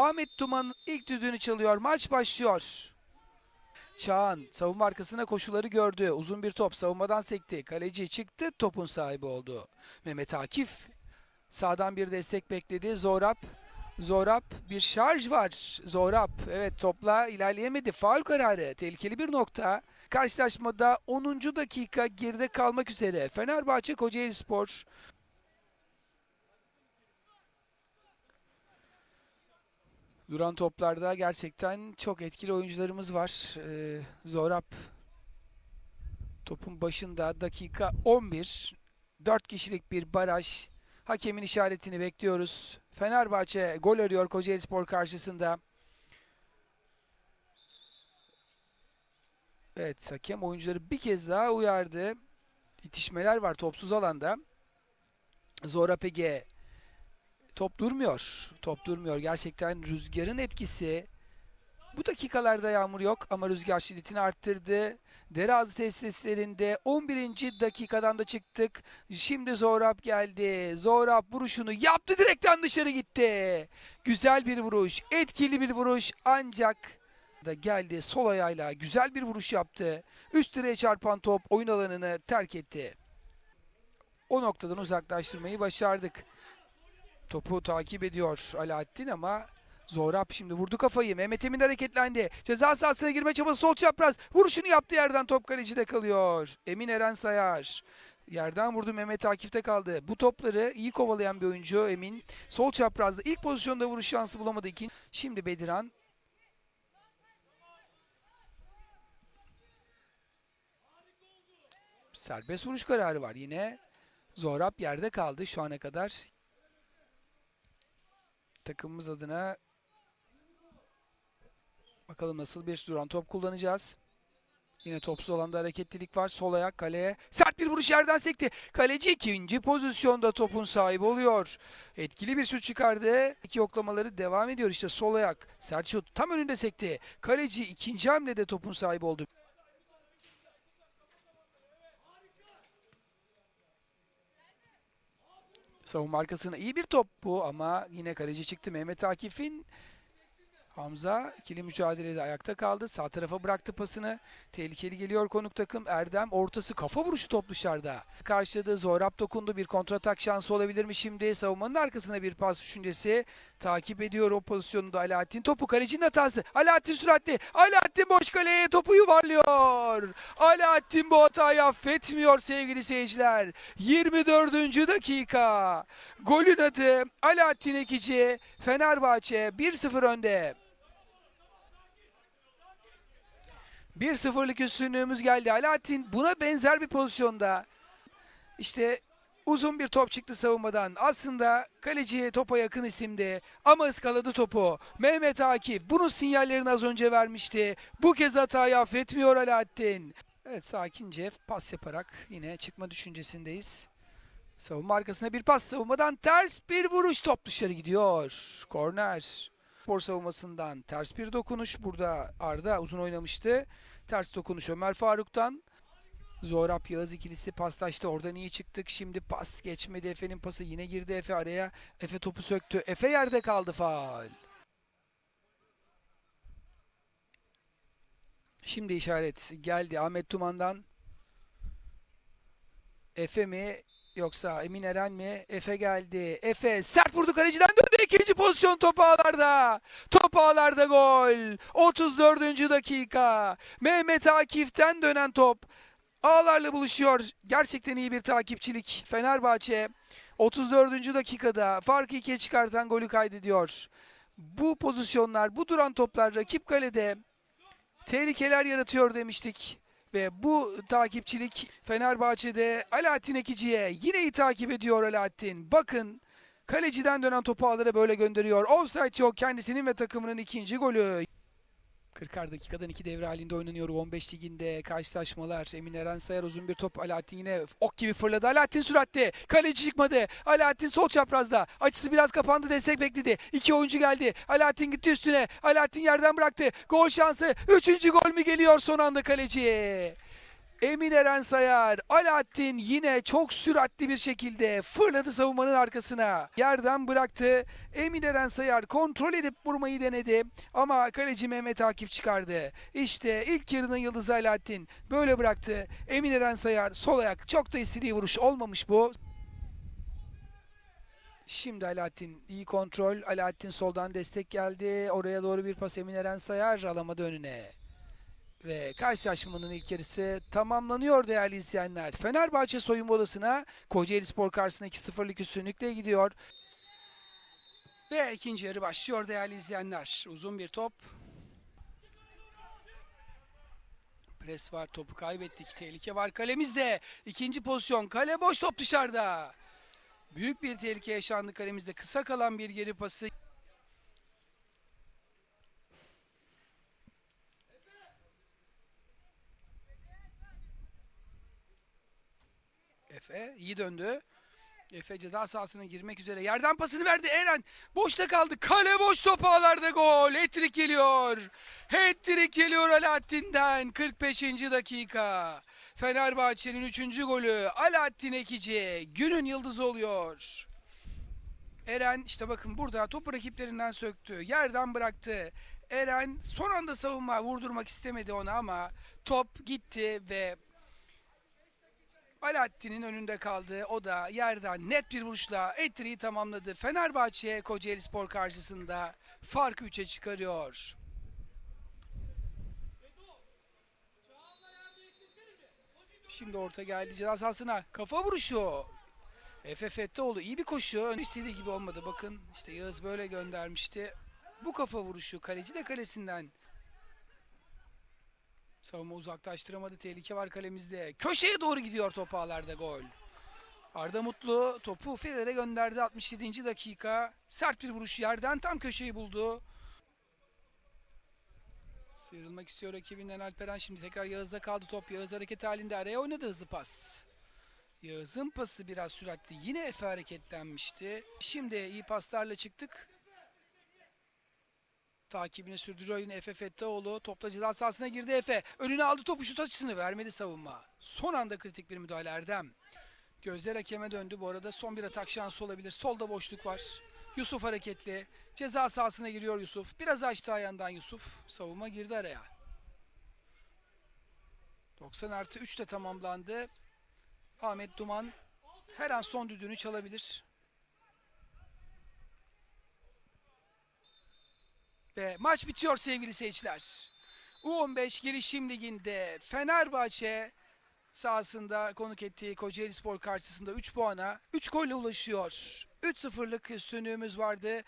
Ahmet Duman ilk düdüğünü çalıyor. Maç başlıyor. Çağan savunma arkasına koşuları gördü. Uzun bir top savunmadan sekti. Kaleci çıktı. Topun sahibi oldu. Mehmet Akif sağdan bir destek bekledi. Zorap Zorap bir şarj var. Zorap evet topla ilerleyemedi. Faul kararı. Tehlikeli bir nokta. Karşılaşmada 10. dakika geride kalmak üzere. Fenerbahçe Kocaeli Spor Duran toplarda gerçekten çok etkili oyuncularımız var. Ee, Zorap topun başında dakika 11. 4 kişilik bir baraj. Hakemin işaretini bekliyoruz. Fenerbahçe gol arıyor Kocaeli Spor karşısında. Evet hakem oyuncuları bir kez daha uyardı. İtişmeler var topsuz alanda. Zorap Ege top durmuyor. Top durmuyor. Gerçekten rüzgarın etkisi. Bu dakikalarda yağmur yok ama rüzgar şiddetini arttırdı. Dereazı tesislerinde 11. dakikadan da çıktık. Şimdi Zorap geldi. Zorap vuruşunu yaptı direkten dışarı gitti. Güzel bir vuruş, etkili bir vuruş ancak da geldi sol ayağıyla güzel bir vuruş yaptı. Üst direğe çarpan top oyun alanını terk etti. O noktadan uzaklaştırmayı başardık. Topu takip ediyor Alaaddin ama Zorap şimdi vurdu kafayı. Mehmet Emin hareketlendi. Ceza sahasına girme çabası sol çapraz. Vuruşunu yaptı yerden top kalecide kalıyor. Emin Eren Sayar. Yerden vurdu Mehmet Akif'te kaldı. Bu topları iyi kovalayan bir oyuncu Emin. Sol çaprazda ilk pozisyonda vuruş şansı bulamadı. İkinci. Şimdi Bediran. Serbest vuruş kararı var yine. Zorap yerde kaldı şu ana kadar. Takımımız adına bakalım nasıl bir duran top kullanacağız. Yine topsuz alanda hareketlilik var. Sol ayak kaleye. Sert bir vuruş yerden sekti. Kaleci ikinci pozisyonda topun sahibi oluyor. Etkili bir şut çıkardı. İki yoklamaları devam ediyor. İşte sol ayak. Sert şut tam önünde sekti. Kaleci ikinci hamlede topun sahibi oldu. Savunma arkasına iyi bir top bu ama yine kaleci çıktı. Mehmet Akif'in Hamza ikili mücadelede ayakta kaldı. Sağ tarafa bıraktı pasını. Tehlikeli geliyor konuk takım. Erdem ortası kafa vuruşu top dışarıda. Karşıladı. Zorap dokundu. Bir kontratak şansı olabilir mi şimdi? Savunmanın arkasına bir pas düşüncesi. Takip ediyor o pozisyonu da Alaaddin. Topu kalecinin hatası. Alaaddin süratli. Alaaddin boş kaleye topu yuvarlıyor. Alaaddin bu hatayı affetmiyor sevgili seyirciler. 24. dakika. Golün adı Alaaddin Ekici. Fenerbahçe 1-0 önde. 1-0'lık üstünlüğümüz geldi. Alaaddin buna benzer bir pozisyonda işte uzun bir top çıktı savunmadan. Aslında kaleci topa yakın isimdi ama ıskaladı topu. Mehmet Akif bunun sinyallerini az önce vermişti. Bu kez hatayı affetmiyor Alaaddin. Evet sakince pas yaparak yine çıkma düşüncesindeyiz. Savunma arkasına bir pas savunmadan ters bir vuruş top dışarı gidiyor. Korner. Spor savunmasından ters bir dokunuş. Burada Arda uzun oynamıştı. Ters dokunuş Ömer Faruk'tan. Zorap Yağız ikilisi paslaştı. Oradan iyi çıktık. Şimdi pas geçmedi. Efe'nin pası yine girdi Efe araya. Efe topu söktü. Efe yerde kaldı faal. Şimdi işaret geldi Ahmet Tuman'dan. Efe mi yoksa Emin Eren mi? Efe geldi. Efe sert vurdu kaleciden döndü. İkinci pozisyon top ağlarda. Top ağlarda gol. 34. dakika. Mehmet Akif'ten dönen top. Ağlarla buluşuyor. Gerçekten iyi bir takipçilik. Fenerbahçe 34. dakikada farkı ikiye çıkartan golü kaydediyor. Bu pozisyonlar, bu duran toplar rakip kalede tehlikeler yaratıyor demiştik. Ve bu takipçilik Fenerbahçe'de Alaaddin Ekici'ye yine iyi takip ediyor Alaaddin. Bakın kaleciden dönen topu ağlara böyle gönderiyor. Offside yok kendisinin ve takımının ikinci golü. 40'ar dakikadan iki devre halinde oynanıyor 15 liginde karşılaşmalar. Emin Eren Sayar uzun bir top Alaaddin yine ok gibi fırladı. Alaaddin süratli. Kaleci çıkmadı. Alaaddin sol çaprazda. Açısı biraz kapandı destek bekledi. İki oyuncu geldi. Alaaddin gitti üstüne. Alaaddin yerden bıraktı. Gol şansı. Üçüncü gol mü geliyor son anda kaleci? Emin Eren Sayar, Alaaddin yine çok süratli bir şekilde fırladı savunmanın arkasına. Yerden bıraktı. Emin Eren Sayar kontrol edip vurmayı denedi ama kaleci Mehmet Akif çıkardı. İşte ilk yarının yıldızı Alaaddin böyle bıraktı. Emin Eren Sayar sol ayak çok da istediği vuruş olmamış bu. Şimdi Alaaddin iyi kontrol. Alaaddin soldan destek geldi. Oraya doğru bir pas Emin Eren Sayar alamadı önüne. Ve karşılaşmanın ilk yarısı tamamlanıyor değerli izleyenler. Fenerbahçe soyunma odasına Kocaeli Spor karşısında 2-0'lık üstünlükle gidiyor. Ve ikinci yarı başlıyor değerli izleyenler. Uzun bir top. Pres var topu kaybettik. Tehlike var kalemizde. İkinci pozisyon kale boş top dışarıda. Büyük bir tehlike yaşandı kalemizde. Kısa kalan bir geri pası. Efe iyi döndü. Efe ceza sahasına girmek üzere. Yerden pasını verdi Eren. Boşta kaldı. Kale boş top ağlarda gol. Hat-trick geliyor. Hat-trick geliyor Alaaddin'den. 45. dakika. Fenerbahçe'nin 3. golü. Alaaddin Ekici. Günün yıldızı oluyor. Eren işte bakın burada topu rakiplerinden söktü. Yerden bıraktı. Eren son anda savunma vurdurmak istemedi ona ama top gitti ve Alaaddin'in önünde kaldı. O da yerden net bir vuruşla Etri'yi tamamladı. Fenerbahçe Kocaeli Spor karşısında farkı 3'e çıkarıyor. Şimdi orta geldi ceza sahasına. Kafa vuruşu. Efe Fettioğlu iyi bir koşu. Ön istediği gibi olmadı. Bakın işte Yağız böyle göndermişti. Bu kafa vuruşu kaleci de kalesinden Savunma uzaklaştıramadı. Tehlike var kalemizde. Köşeye doğru gidiyor top ağlarda gol. Arda Mutlu topu Feder'e gönderdi 67. dakika. Sert bir vuruş yerden tam köşeyi buldu. Sıyrılmak istiyor rakibinden Alperen. Şimdi tekrar Yağız'da kaldı top. Yağız hareket halinde araya oynadı hızlı pas. Yağız'ın pası biraz süratli. Yine Efe hareketlenmişti. Şimdi iyi paslarla çıktık. Takibini sürdürüyor yine Efe Fettaoğlu. Topla ceza sahasına girdi Efe. Önüne aldı topu şut açısını vermedi savunma. Son anda kritik bir müdahale Erdem. Gözler hakeme döndü. Bu arada son bir atak şansı olabilir. Solda boşluk var. Yusuf hareketli. Ceza sahasına giriyor Yusuf. Biraz açtı ayağından Yusuf. Savunma girdi araya. 90 artı 3 de tamamlandı. Ahmet Duman her an son düdüğünü çalabilir. Ve maç bitiyor sevgili seyirciler. U15 Gelişim Ligi'nde Fenerbahçe sahasında konuk ettiği Kocaeli Spor karşısında 3 puana 3 golle ulaşıyor. 3-0'lık üstünlüğümüz vardı.